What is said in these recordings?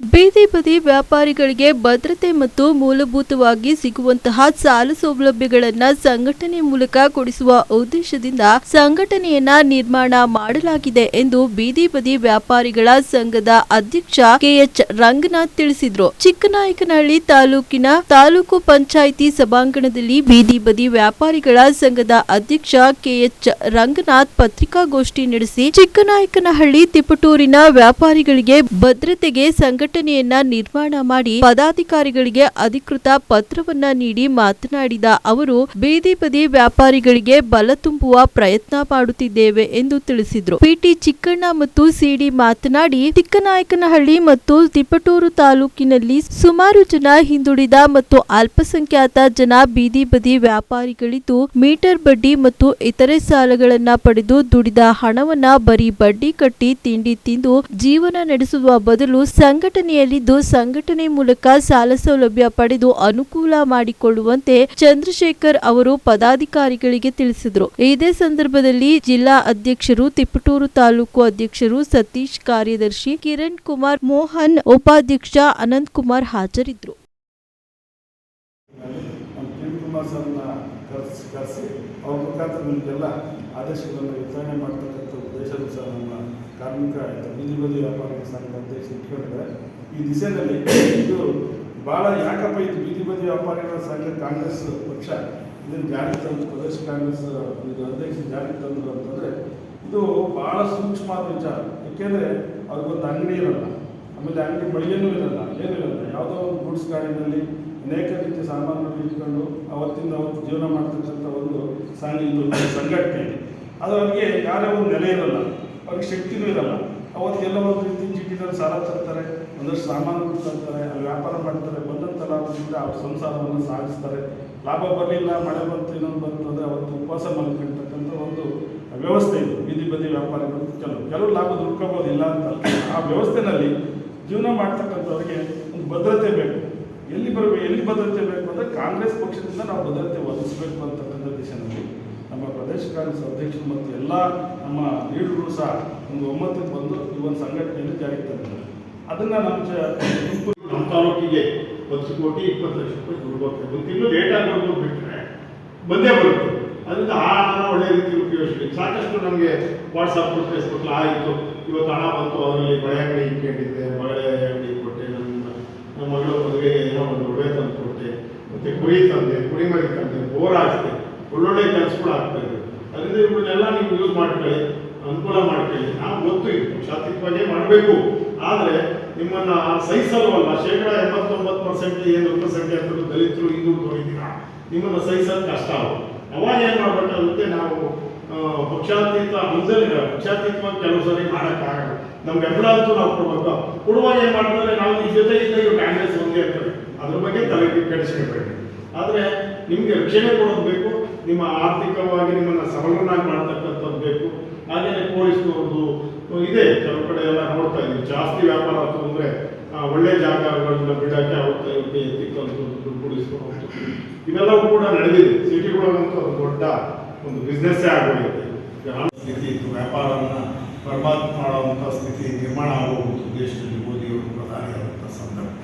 ಬೀದಿ ಬದಿ ವ್ಯಾಪಾರಿಗಳಿಗೆ ಭದ್ರತೆ ಮತ್ತು ಮೂಲಭೂತವಾಗಿ ಸಿಗುವಂತಹ ಸಾಲ ಸೌಲಭ್ಯಗಳನ್ನ ಸಂಘಟನೆ ಮೂಲಕ ಕೊಡಿಸುವ ಉದ್ದೇಶದಿಂದ ಸಂಘಟನೆಯನ್ನ ನಿರ್ಮಾಣ ಮಾಡಲಾಗಿದೆ ಎಂದು ಬೀದಿ ಬದಿ ವ್ಯಾಪಾರಿಗಳ ಸಂಘದ ಅಧ್ಯಕ್ಷ ಕೆಎಚ್ ರಂಗನಾಥ್ ತಿಳಿಸಿದ್ರು. ಚಿಕ್ಕನಾಯಕನಹಳ್ಳಿ ತಾಲೂಕಿನ ತಾಲೂಕು ಪಂಚಾಯಿತಿ ಸಭಾಂಗಣದಲ್ಲಿ ಬೀದಿ ಬದಿ ವ್ಯಾಪಾರಿಗಳ ಸಂಘದ ಅಧ್ಯಕ್ಷ ಕೆಎಚ್ ರಂಗನಾಥ್ ಪತ್ರಿಕಾಗೋಷ್ಠಿ ನಡೆಸಿ ಚಿಕ್ಕನಾಯಕನಹಳ್ಳಿ ತಿಪಟೂರಿನ ವ್ಯಾಪಾರಿಗಳಿಗೆ ಭದ್ರತೆಗೆ ಸಂಘಟನೆಯನ್ನ ನಿರ್ಮಾಣ ಮಾಡಿ ಪದಾಧಿಕಾರಿಗಳಿಗೆ ಅಧಿಕೃತ ಪತ್ರವನ್ನ ನೀಡಿ ಮಾತನಾಡಿದ ಅವರು, ಬೀದಿ ಬದಿ ವ್ಯಾಪಾರಿಗಳಿಗೆ ಬಲ ತುಂಬುವ ಪ್ರಯತ್ನ ಮಾಡುತ್ತಿದ್ದೇವೆ ಎಂದು ತಿಳಿಸಿದ್ರು. ಪಿಟಿ ಚಿಕ್ಕಣ್ಣ ಮತ್ತು ಸಿಡಿ ಮಾತನಾಡಿ ತಿಕ್ಕನಾಯಕನಹಳ್ಳಿ ಮತ್ತು ತಿಪಟೂರು ತಾಲೂಕಿನಲ್ಲಿ ಸುಮಾರು ಜನ ಹಿಂದುಳಿದ ಮತ್ತು ಅಲ್ಪಸಂಖ್ಯಾತ ಜನ ಬೀದಿ ಬದಿ ವ್ಯಾಪಾರಿಗಳಿದ್ದು, ಮೀಟರ್ ಬಡ್ಡಿ ಮತ್ತು ಇತರೆ ಸಾಲಗಳನ್ನ ಪಡೆದು ದುಡಿದ ಹಣವನ್ನ ಬರೀ ಬಡ್ಡಿ ಕಟ್ಟಿ ತಿಂಡಿ ತಿಂದು ಜೀವನ ನಡೆಸುವ ಬದಲು ಸಂಘಟನೆಯಲ್ಲಿದ್ದು ಸಂಘಟನೆ ಮೂಲಕ ಸಾಲ ಸೌಲಭ್ಯ ಪಡೆದು ಅನುಕೂಲ ಮಾಡಿಕೊಳ್ಳುವಂತೆ ಚಂದ್ರಶೇಖರ್ ಅವರು ಪದಾಧಿಕಾರಿಗಳಿಗೆ ತಿಳಿಸಿದರು. ಇದೇ ಸಂದರ್ಭದಲ್ಲಿ ಜಿಲ್ಲಾ ಅಧ್ಯಕ್ಷರು ತಿಪಟೂರು ತಾಲೂಕು ಅಧ್ಯಕ್ಷರು, ಸತೀಶ್ ಕಾರ್ಯದರ್ಶಿ ಕಿರಣ್ ಕುಮಾರ್ ಮೋಹನ್ ಉಪಾಧ್ಯಕ್ಷ ಅನಂತ್ ಕುಮಾರ್ ಹಾಜರಿದ್ದರು. ಕರೆಸಿ ಕರೆಸಿ, ಅವ್ರ ಮುಖಾಂತರ ನಿಮಗೆಲ್ಲ ಆದೇಶಗಳನ್ನು ವಿತರಣೆ ಮಾಡ್ತಕ್ಕಂಥ ಉದ್ದೇಶದ ಸಹ ನಮ್ಮ ಕಾರ್ಮಿಕ ಬೀದಿ ಬದಿ ವ್ಯಾಪಾರ ಸಂಘದ ಅಧ್ಯಕ್ಷ ಇಟ್ಕೊಂಡಿದ್ದಾರೆ ಈ ದಿಸೆಯಲ್ಲಿ ಇದು ಭಾಳ ಯಾಕಪ್ಪ ಇದು ಬೀದಿ ಬದಿ ವ್ಯಾಪಾರಿಗಳ ಸಂಘ ಕಾಂಗ್ರೆಸ್ ಪಕ್ಷ? ಇದನ್ನು ಜಾರಿ ತಂದು ಪ್ರದೇಶ ಕಾಂಗ್ರೆಸ್, ಇದು ಅಧ್ಯಕ್ಷ ಜಾರಿ ತಂದರು ಅಂತಂದರೆ, ಇದು ಭಾಳ ಸೂಕ್ಷ್ಮವಾದ ವಿಚಾರ. ಏಕೆಂದರೆ ಅವ್ರಿಗೊಂದು ಅಂಗಡಿ ಇರಲ್ಲ. ಆಮೇಲೆ ಅಂಗಡಿ ಮಳಿಗೆನೂ ಇರಲ್ಲ, ಏನೂ ಇರಲ್ಲ. ಯಾವುದೋ ಒಂದು ಗೂಡ್ಸ್ ಗಾಡಿನಲ್ಲಿ ಅನೇಕ ರೀತಿಯ ಸಾಮಾನುಗಳು ಇಟ್ಕೊಂಡು ಅವತ್ತಿಂದ ಅವತ್ತು ಜೀವನ ಮಾಡ್ತಕ್ಕಂಥ ಒಂದು ಸಂಘ ಇದು ಸಂಘಟನೆ. ಅದು ಅವರಿಗೆ ಯಾರೇ ಒಂದು ನೆಲೆ ಇರಲ್ಲ. ಅವ್ರಿಗೆ ಶಕ್ತಿನೂ ಇರಲ್ಲ. ಅವತ್ತೆಲ್ಲ ಒಂದು ರೀತಿ ಚೀಟಿನಲ್ಲಿ ಸಾಲ ತರ್ತಾರೆ, ಒಂದಷ್ಟು ಸಾಮಾನು ತರ್ತಾರೆ ಅಲ್ಲಿ ವ್ಯಾಪಾರ ಮಾಡ್ತಾರೆ, ಬಂದಂಥ ಲಾಭದಿಂದ ಅವ್ರ ಸಂಸಾರವನ್ನು ಸಾಗಿಸ್ತಾರೆ. ಲಾಭ ಬರಲಿಲ್ಲ, ಮಳೆ ಬಂತು, ಇನ್ನೊಂದು ಬಂತು ಅಂದರೆ ಅವತ್ತು ಉಪವಾಸ ಮಲ್ಕೊಳ್ತಕ್ಕಂಥ ಒಂದು ವ್ಯವಸ್ಥೆ ಇದು. ಬೀದಿ ಬದಿ ವ್ಯಾಪಾರಿಗಳು ಕೆಲವು. ಕೆಲವು ಲಾಭ ದುಡ್ಕೋಬೋದು, ಇಲ್ಲ ಅಂತ ಆ ವ್ಯವಸ್ಥೆನಲ್ಲಿ ಜೀವನ ಮಾಡ್ತಕ್ಕಂಥವ್ರಿಗೆ ಒಂದು ಭದ್ರತೆ ಬೇಕು. ಎಲ್ಲಿ ಬರಬೇಕು ಎಲ್ಲಿ ಭದ್ರತೆ ಬೇಕು ಅಂದರೆ ಕಾಂಗ್ರೆಸ್ ಪಕ್ಷದಿಂದ ನಾವು ಭದ್ರತೆ ಒದಗಿಸಬೇಕು ಅಂತಕ್ಕಂಥ ದಿಶೆಯಲ್ಲಿ. ನಮ್ಮ ಪ್ರದೇಶ ಕಾಂಗ್ರೆಸ್ ಅಧ್ಯಕ್ಷರು ಮತ್ತು ಎಲ್ಲ ನಮ್ಮ ಲೀಡರ್ಗಳು ಸಹ ಒಂದು ಒಮ್ಮತಕ್ಕೆ ಬಂದು ಈ ಒಂದು ಸಂಘಟನೆಯಲ್ಲಿ ಜಾರಿಗೆ ತಂದಿದ್ದಾರೆ. ಅದನ್ನು ನಮ್ಮ ನಮ್ಮ ತಾಲೂಕಿಗೆ ಒಂದು ಕೋಟಿ ಇಪ್ಪತ್ತು ಲಕ್ಷ ರೂಪಾಯಿ ಬರ್ತದೆ ಒಂದು ತಿಂಗಳು ಲೇಟ್ ಆಗಿ ಬಿಟ್ಟರೆ ಬಂದೇ ಬರುತ್ತೆ. ಅದರಿಂದ ಆ ಹಣ ಒಳ್ಳೆ ರೀತಿ ಉಪಯೋಗಿಸ್ಬೇಕು. ಸಾಕಷ್ಟು ನಮಗೆ ವಾಟ್ಸಪ್ ಫೇಸ್ಬುಕ್ ಆಯಿತು. ಇವತ್ತು ಹಣ ಬಂತು ಅವರಲ್ಲಿ ಬಳೆ ಅಂಗಡಿ ಇಟ್ಕೊಂಡಿದ್ದೆ. ಬಳೆ ಅಂಗಡಿ ಕೊಟ್ಟೆ. ನನ್ನ ನಮ್ಮ ಮಗಳ ಏನೋ ಒಂದು ಒಡವೆ ತಂದು ಕೊಟ್ಟೆ, ಮತ್ತೆ ಕುರಿ ತಂದೆ, ಕುರಿಮರಿ ತಂದೆ, ಬೋರ್ ಹಾಕ್ತೆ ಒಳ್ಳೊಳ್ಳೆ ಕೆಲಸಗಳು ಆಗ್ತಾ ಇದೆ. ಅದರಿಂದ ಇವುಗಳನ್ನೆಲ್ಲ ನೀವು ಯೂಸ್ ಮಾಡ್ಕೊಳ್ಳಿ, ಅನುಕೂಲ ಮಾಡ್ಕೊಳ್ಳಿ. ನಾವು ಗೊತ್ತು ಪಕ್ಷಾತೀತವಾಗೇ ಮಾಡಬೇಕು. ಆದರೆ ನಿಮ್ಮನ್ನ ಸಹಿಸಲ್ವಲ್ಲ ಶೇಕಡ ಎಂಬತ್ತೊಂಬತ್ತು ಪರ್ಸೆಂಟ್ ಏನು ಅಂತ ದಲಿತರು ಇದು ತೊಗೊಂಡಿದ್ದೀರ? ನಿಮ್ಮನ್ನ ಸಹಿಸೋದು ಕಷ್ಟ ಅವಾಗ ಏನು ಮಾಡಬೇಕಾಗುತ್ತೆ, ನಾವು ಪಕ್ಷಾತೀತ ಮುಂದೆಲ್ಲ ಪಕ್ಷಾತೀತ ಕೆಲವು ಸರಿ ಮಾಡೋಕ್ಕಾಗಲ್ಲ ನಮ್ಗೆ ಬೆಂಬಲ ಅಂತೂ ನಾವು ಕೊಡ್ಬೇಕು. ಕೊಡುವಾಗ ಏನು ಮಾಡ್ತಾರೆ ನಾವು ಈ ಜೊತೆ ಇದ್ದಾಗ ಕಾಂಗ್ರೆಸ್ ಒಂದೇ ಇರ್ತದೆ ಅದ್ರ ಬಗ್ಗೆ ತಲೆ ಕೆಡಿಸ್ಕೊಳ್ಬೇಡಿ ಆದರೆ ನಿಮಗೆ ರಕ್ಷಣೆ ಕೊಡೋದು ಬೇಕು, ನಿಮ್ಮ ಆರ್ಥಿಕವಾಗಿ ನಿಮ್ಮನ್ನು ಸಬಲರನ್ನಾಗಿ ಮಾಡ್ತಕ್ಕಂಥದ್ದು ಬೇಕು. ಹಾಗೆಯೇ ಪೊಲೀಸ್ನವ್ರದ್ದು ಇದೆ, ಕೆಲವು ಕಡೆ ಎಲ್ಲ ನೋಡ್ತಾ ಇದ್ದೀವಿ. ಜಾಸ್ತಿ ವ್ಯಾಪಾರ ಆಯ್ತು ಅಂದರೆ ಒಳ್ಳೆ ಜಾಗಗಳನ್ನ ಬಿಡಕ್ಕೆ ಆಗುತ್ತೆ ಇವತ್ತು ಎತ್ತಿಕ್ಕಂಥದ್ದು ಕೂಡಿಸ್ಕೊಂಡು ಇವೆಲ್ಲವೂ ಕೂಡ ನಡೆದಿದೆ. ಸಿಟಿಗಳಂತೂ ಅದು ದೊಡ್ಡ ಒಂದು ಬಿಸ್ನೆಸ್ಸೇ ಆಗೋಗಿದೆ. ಗ್ರಾಮ ಸ್ಥಿತಿ ಇತ್ತು? ವ್ಯಾಪಾರವನ್ನು ಬರ್ಬಾದ್ ಮಾಡುವಂಥ ಸ್ಥಿತಿ ನಿರ್ಮಾಣ ಆಗೋಗ್ಬಿಟ್ಟು ದೇಶದಲ್ಲಿ ಮೋದಿಯವರು ಪ್ರಧಾನಿಯಾದಂಥ ಸಂದರ್ಭ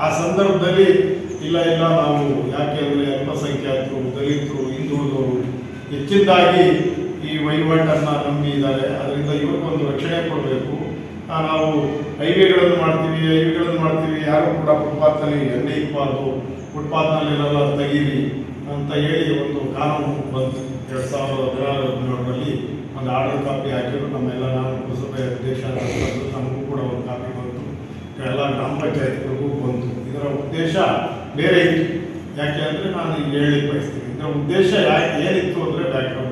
ಆ ಸಂದರ್ಭದಲ್ಲಿ, ಇಲ್ಲ ಇಲ್ಲ, ನಾವು ಯಾಕೆ ಅಂದರೆ ಅಲ್ಪಸಂಖ್ಯಾತರು, ದಲಿತರು, ಹಿಂದುಳಿದವರು ಹೆಚ್ಚಿನದಾಗಿ ಈ ವಹಿವಾಟನ್ನು ನಂಬಿ ಇದ್ದಾರೆ ಅದರಿಂದ ಒಂದು ರಕ್ಷಣೆ ಕೊಡಬೇಕು. ನಾವು ಹೈವೇಗಳನ್ನು ಮಾಡ್ತೀವಿ ಹೈವೇಗಳನ್ನು ಮಾಡ್ತೀವಿ. ಯಾರು ಕೂಡ ಫುಟ್ಪಾತ್ನಲ್ಲಿ ಎಣ್ಣೆ ಇಕ್ಬಾರ್ದು ಫುಟ್ಪಾತ್ನಲ್ಲಿರಲ್ಲ ತೆಗೀರಿ ಅಂತ ಹೇಳಿ ಒಂದು ಕಾನೂನು ಬಂತು. ಎರಡು ಸಾವಿರದ ಹದಿನೇಳರಲ್ಲಿ ಒಂದು ಆರ್ಡರ್ ಕಾಪಿ ಹಾಕಿದ್ರು. ನಮ್ಮೆಲ್ಲ ನಾನು ಪುರಸಭೆ ಅಧ್ಯಕ್ಷ, ನಮಗೂ ಕೂಡ ಒಂದು ಕಾಪಿ ಬಂತು. ಎಲ್ಲ ಗ್ರಾಮ ಇದರ ಉದ್ದೇಶ ಬೇರೆ ಇತ್ತು. ಯಾಕೆ ಅಂದರೆ ನಾನು ಈಗ ಹೇಳಿ ಬಯಸ್ತೀನಿ ಇದರ ಉದ್ದೇಶ ಯಾಕೆ ಏನಿತ್ತು ಅಂದರೆ ಡಾಕ್ಟರ್